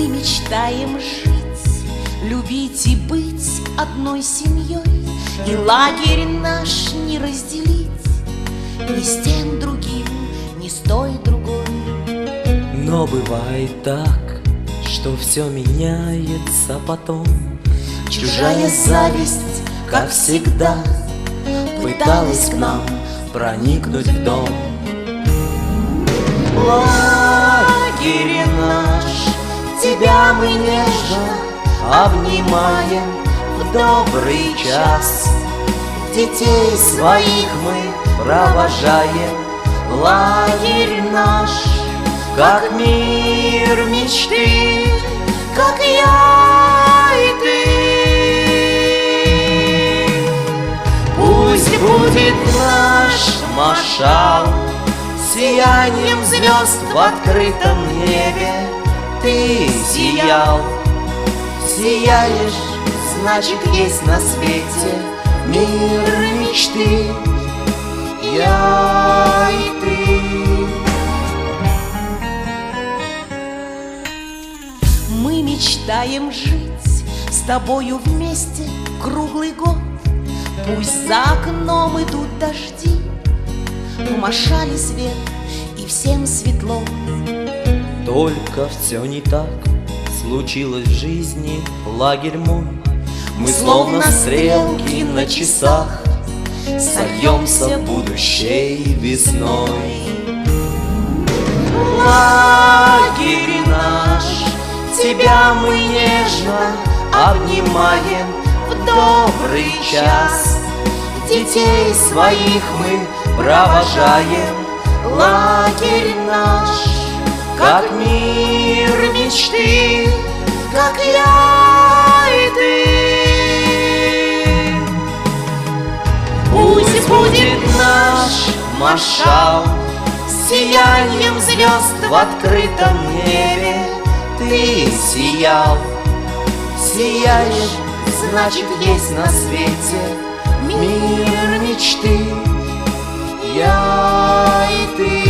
мечтаем жить, любить и быть одной семьей, И лагерь наш не разделить ни с тем другим, ни с той другой. Но бывает так, что все меняется потом. Чужая зависть, как всегда, Пыталась к нам проникнуть в дом. Лагерь мы нежно обнимаем в добрый час. Детей своих мы провожаем. Лагерь наш, как мир мечты, как я и ты. Пусть будет наш Машал сиянием звезд в открытом небе Ты сиял, сияешь, значит есть на свете Мир мечты, я и ты Мы мечтаем жить с тобою вместе круглый год. Пусть за окном идут дожди, в Машале свет и всем светло. Только все не так случилось в жизни, лагерь мой Мы словно стрелки на часах Сольемся будущей весной. Лагерь наш, тебя мы нежно обнимаем в добрый час. Детей своих мы провожаем, лагерь наш, как мир мечты, как я и ты. Пусть будет наш Машал сиянием звезд в открытом небе. Ты сиял, сияешь, значит есть на свете Мир мечты, я и ты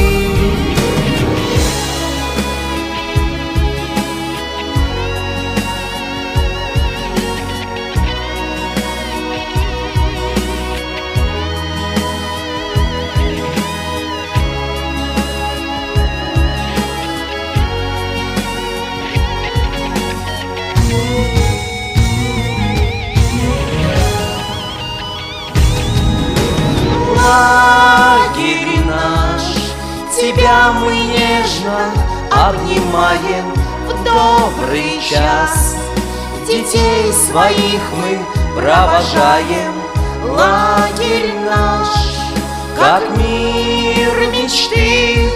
лагерь наш, тебя мы нежно обнимаем в добрый час. Детей своих мы провожаем, лагерь наш, как мир мечты,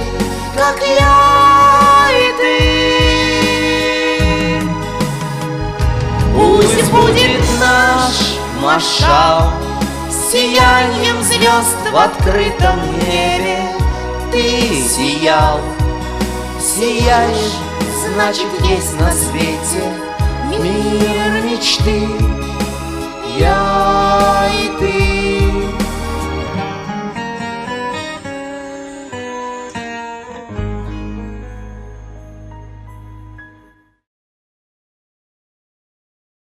как я и ты. Пусть будет наш Машал сиянием звезд в открытом небе. Ты сиял, сияешь, значит есть на свете Мир мечты,